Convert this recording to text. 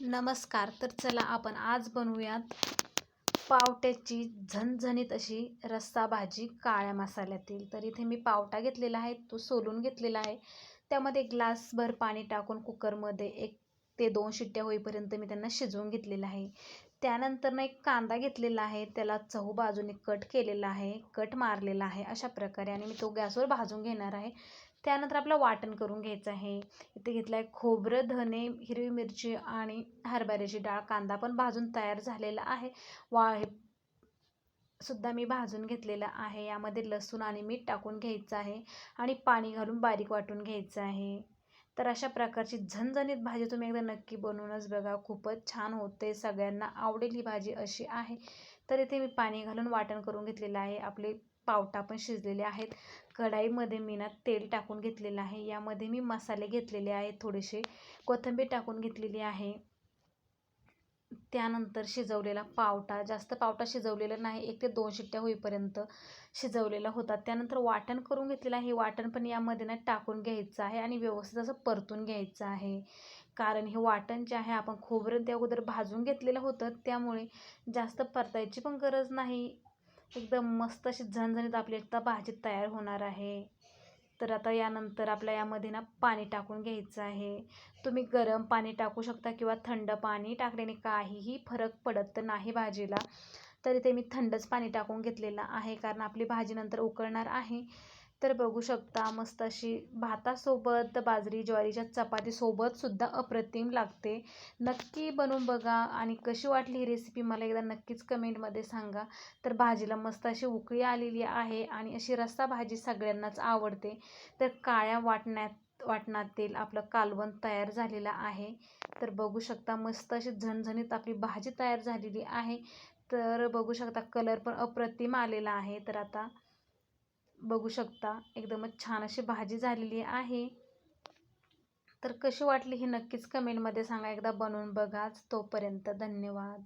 नमस्कार तर चला आपण आज बनवूयात पावट्याची झणझणीत अशी रस्सा भाजी काळ्या मसाल्यातील. तर इथे मी पावटा घेतलेला आहे तो सोलून घेतलेला आहे. त्यामध्ये ग्लासभर पाणी टाकून कुकरमध्ये एक ते दोन शिट्ट्या होईपर्यंत मी त्यांना शिजवून घेतलेलं आहे. त्यानंतर ना एक कांदा घेतलेला आहे त्याला चहू बाजूने कट केलेला आहे कट मारलेला आहे अशा प्रकारे आणि मी तो गॅसवर भाजून घेणार आहे. त्यानंतर आपलं वाटण करून घ्यायचं आहे. इथे घेतलं आहे खोबरं धने हिरवी मिरची आणि हरभऱ्याची डाळ. कांदा पण भाजून तयार झालेला आहे. वा हे सुद्धा मी भाजून घेतलेला आहे. यामध्ये लसूण आणि मीठ टाकून घ्यायचं आहे आणि पाणी घालून बारीक वाटून घ्यायचं आहे. तर अशा प्रकारची झणझणीत भाजी तुम्ही एकदा नक्की बनवूनच बघा. खूपच छान होते. सगळ्यांना आवडेल ही भाजी अशी आहे. तर इथे मी पाणी घालून वाटण करून घेतलेलं आहे. आपले पावटा पण शिजलेले आहेत. कढाईमध्ये मी ना तेल टाकून घेतलेलं आहे. यामध्ये मी मसाले घेतलेले आहेत थोडेसे. कोथिंबीर टाकून घेतलेली आहे. त्यानंतर शिजवलेला पावटा जास्त पावटा शिजवलेला नाही एक ते दोन शिट्ट्या होईपर्यंत शिजवलेला होता. त्यानंतर वाटण करून घेतलेलं आहे. वाटण पण यामध्ये ना टाकून घ्यायचं आहे आणि व्यवस्थित असं परतून घ्यायचं आहे. कारण हे वाटण जे आहे आपण खोबरं त्या अगोदर भाजून घेतलेलं होतं. त्यामुळे जास्त परतायची पण गरज नाही. एकदम मस्त अशी झणझणीत आपली एकदा भाजी तयार होणार आहे. तर आता यानंतर आपल्या यामध्ये ना पाणी टाकून घ्यायचं आहे. तुम्ही गरम पाणी टाकू शकता किंवा थंड पाणी टाकल्याने काहीही फरक पडत नाही भाजीला. तर इथे मी थंडच पाणी टाकून घेतलेलं आहे. कारण आपली भाजी नंतर उकळणार आहे. तर बघू शकता मस्त अशी भातासोबत बाजरी ज्वारीच्या चपातीसोबत सुद्धा अप्रतिम लागते. नक्की बनवून बघा आणि कशी वाटली ही रेसिपी मला एकदा नक्कीच कमेंटमध्ये सांगा. तर भाजीला मस्त अशी उकळी आलेली आहे आणि अशी रस्सा भाजी सगळ्यांनाच आवडते. तर काळ्या वाटण्यात वाटणातील आपलं कालवण तयार झालेलं आहे. तर बघू शकता मस्त अशी झणझणीत आपली भाजी तयार झालेली आहे. तर बघू शकता कलर पण अप्रतिम आलेला आहे. तर आता बघू शकता. एकदमच छान अशी भाजी झालेली आहे. तर कशी वाटली ही नक्कीच कमेंटमध्ये सांगा. एकदा बनवून बघाच. तोपर्यंत धन्यवाद.